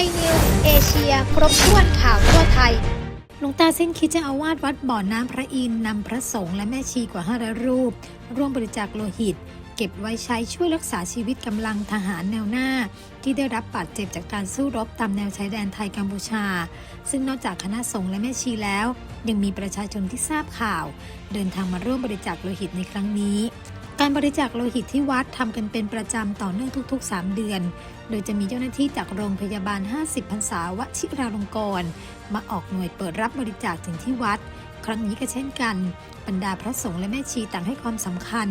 ยนิวเอเชีย ครบถ้วนข่าวทั่วไทย หลวงตาเส้นคิดจ้าอาวาสวัดบ่อน้ำพระอินทร์นำพระสงฆ์และแม่ชีกว่า500รูป ร่วมบริจาคโลหิต เก็บไว้ใช้ช่วยรักษาชีวิตกำลังทหารแนวหน้า ที่ได้รับบาดเจ็บจากการสู้รบตามแนวชายแดนไทยกัมพูชา ซึ่งนอกจากคณะสงฆ์และแม่ชีแล้ว ยังมีประชาชนที่ทราบข่าว เดินทางมาร่วมบริจาคโลหิตในครั้งนี้ การบริจาคโลหิตที่วัดทำกันเป็นประจำต่อเนื่องทุก ๆ 3 เดือน โดยจะมีเจ้าหน้าที่จากโรงพยาบาล 50 พรรษาวชิราลงกรณ์มาออกหน่วยเปิดรับบริจาคถึงที่วัด ครั้งนี้ก็เช่นกัน บรรดาพระสงฆ์และแม่ชีต่างให้ความสำคัญ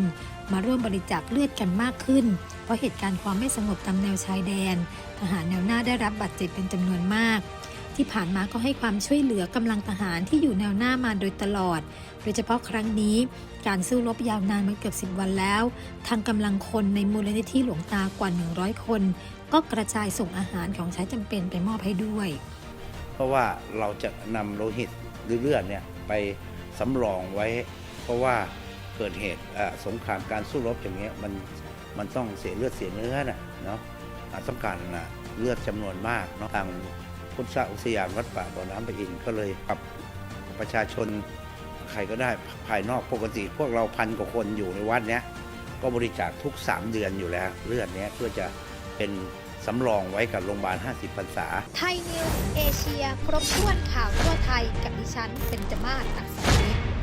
มาร่วมบริจาคเลือดกันมากขึ้น เพราะเหตุการณ์ความไม่สงบตามแนวชายแดน ทหารแนวหน้าได้รับบาดเจ็บเป็นจำนวนมาก ที่ผ่านมาก็ให้ความช่วยเหลือกำลังทหารที่อยู่แนวหน้ามาโดยตลอด โดยเฉพาะครั้งนี้การสู้รบยาวนานมาเกือบ 10 วันแล้ว ทางกำลังคนในมูลนิธิหลวงตากว่า 100 คน ก็กระจายส่งอาหารของใช้จำเป็นไปมอบให้ด้วย เพราะว่าเราจะนำโลหิตหรือเลือดเนี่ยไปสำรองไว้ เพราะว่าเกิดเหตุสงครามการสู้รบอย่างเงี้ยมันมันต้องเสียเลือดเสียเนื้อน่ะเนาะต้องการเลือดจำนวนมากเนาะทาง พุทธอุทยานวัดป่าบ่อน้ำพระอินทร์ก็เลยกับประชาชนใครก็ได้ภายนอกปกติ พวกเราพันกว่าคนอยู่ในวัดเนี้ยก็บริจาคทุก 3 เดือนอยู่แล้ว เลือดเนี้ยเพื่อจะเป็นสำรองไว้กับโรงพยาบาล 50พรรษา ไทยนิวเอเชีย ครบถ้วนข่าวทั่วไทยกับดิฉันเป็นจมาศอักษร